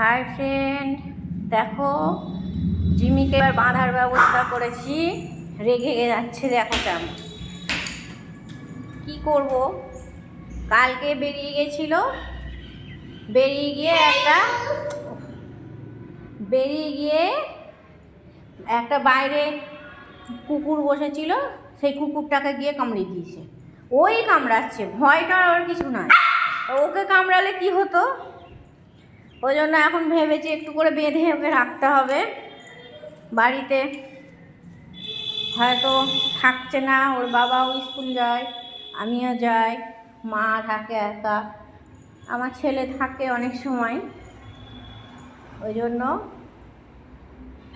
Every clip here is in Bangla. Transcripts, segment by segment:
হাই ফ্রেন্ড দেখো, জিমিকে এবার বাঁধার ব্যবস্থা করেছি। রেগে যাচ্ছে, দেখো কেমন। কি করব? কালকে বেরিয়ে গেছিল। বেরিয়ে গিয়ে একটা, বেরিয়ে গিয়ে একটা বাইরে কুকুর বসেছিল। সেই কুকুরটাকে গিয়ে কামড়ে দিয়েছে। ওই কামড়াচ্ছে, ভয়টা আর কিছু নয় ওকে কামড়ালে কি হতো? ওই জন্য এখন ভেবেছি একটু করে বেঁধে ওকে রাখতে হবে। বাড়িতে হয়তো থাকছে না, ওর বাবাও স্কুল যায়, আমিও যাই, মা থাকে একা, আমার ছেলে থাকে অনেক সময়। ওই জন্য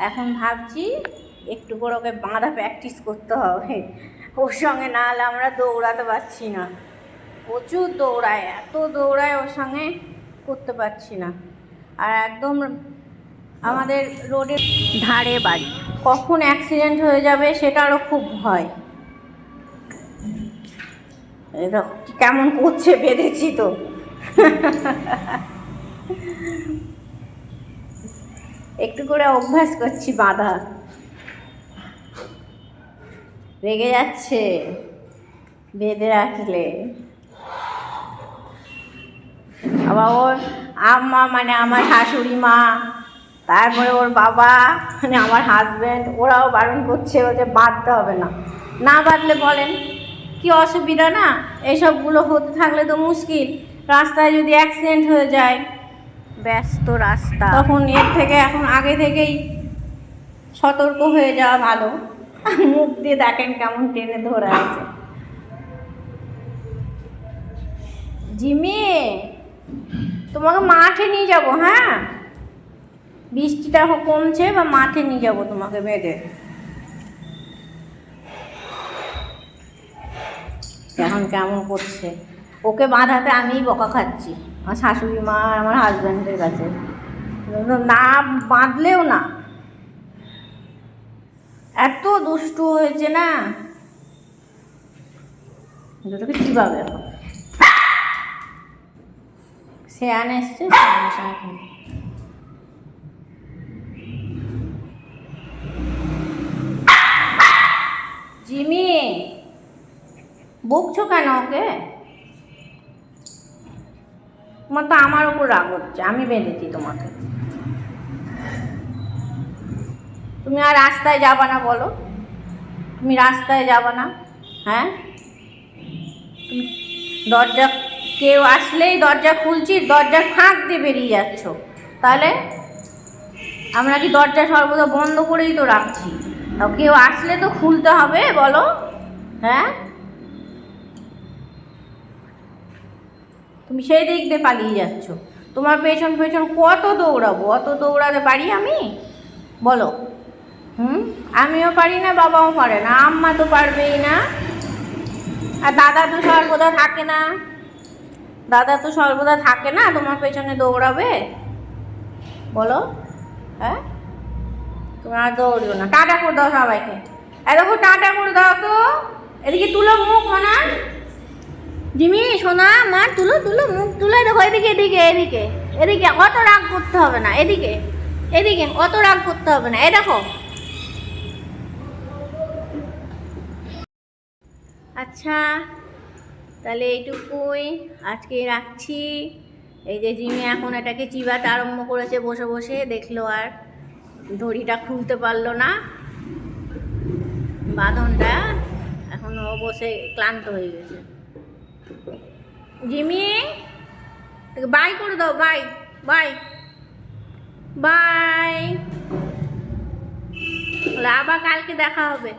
এখন ভাবছি একটু করে ওকে বাঁধা প্র্যাকটিস করতে হবে। ওর সঙ্গে না হলে আমরা দৌড়াতে পারছি না। প্রচুর দৌড়ায়, এত দৌড়ায় ওর সঙ্গে করতে পারছি না। আর একদম আমাদের রোডের ধারে বাড়ি। কখন অ্যাক্সিডেন্ট হয়ে যাবে সেটারও খুব ভয়। কেমন করছে বেঁধেছি তো। একটু করে অভ্যাস করছি বাঁধা। রেগে যাচ্ছে, বেঁধে রাখলে। আবার ওর আম্মা মানে আমার শাশুড়ি মা, তারপরে ওর বাবা মানে আমার হাজব্যান্ড ওরাও বারণ করছে ওকে বাঁধতে হবে না। না বাঁধলে বলেন, কি অসুবিধা না? এইসবগুলো হতে থাকলে তো মুশকিল। রাস্তায় যদি অ্যাক্সিডেন্ট হয়ে যায়, ব্যস্ত রাস্তা। তখন এর থেকে, এখন আগে থেকেই সতর্ক হয়ে যাওয়া ভালো। মুখ দিয়ে দেখেন কেমন টেনে ধরে আছে। জিমি! তোমাকে মাঠে নিয়ে যাব হ্যাঁ? বৃষ্টিটা কমছে বা মাঠে নিয়ে যাব তোমাকে বেঁধে এখন কেমন করছে? ওকে বাঁধাতে আমিই বকা খাচ্ছি। আমার শাশুড়ি মা আমার হাজব্যান্ডের কাছে। না, বাঁধলেও না। এত দুষ্টু হয়েছে না? দুটোকে চিবাবে এখন? এসছে শেয়ানের সঙ্গে খেলবে। জিমি, বকছো কেন ওকে? তোমার তো আমার উপর রাগ হচ্ছে, আমি বেঁধেছি তোমাকে। তুমি আর রাস্তায় যাবা না বলো। তুমি রাস্তায় যাবা না হ্যাঁ? দরজা কেউ আসলেই দরজা খুলছি, দরজার ফাঁক দিয়ে বেরিয়ে যাচ্ছ। তাহলে আমরা কি দরজা সর্বদা বন্ধ করেই তো রাখছি? কেউ আসলে তো খুলতে হবে, বলো। হ্যাঁ? তুমি সেই দিক দিয়ে পালিয়ে যাচ্ছ। তোমার পেছন পেছন কত দৌড়াবো? অত দৌড়াতে পারি আমি? বলো। হুম? আমিও পারি না, বাবাও পারে না, আম্মা তো পারবেই না। আর দাদা তো সর্বদা থাকে না। দাদা তো সর্বদা থাকে না, তোমার পেছনে দৌড়াবে। বলো হ্যাঁ? তুমি আর দৌড়িও না। টাটা করে দাও সবাইকে। এই দেখো, টাটা করে দাও তো। এদিকে তুলো মুখ, মানা। জিমি, সোনা, মা, তুলো তুলো মুখ, তুলে। দেখো, এদিকে এদিকে এদিকে। এদিকে, অত রাগ করতে হবে না, এদিকে। এদিকে, অত রাগ করতে হবে না। এ দেখো। আচ্ছা। তাহলে এইটুকুই। আজকে রাখছি। এই যে জিমি এখন এটাকে চিবাতে আরম্ভ করেছে বসে বসে, দেখল আর দড়িটা খুলতে পারল না। বাঁধনটা এখন ও বসে ক্লান্ত হয়ে গেছে। জিমি বাই করে দাও, বাই বাই বাই। আবার কালকে দেখা হবে।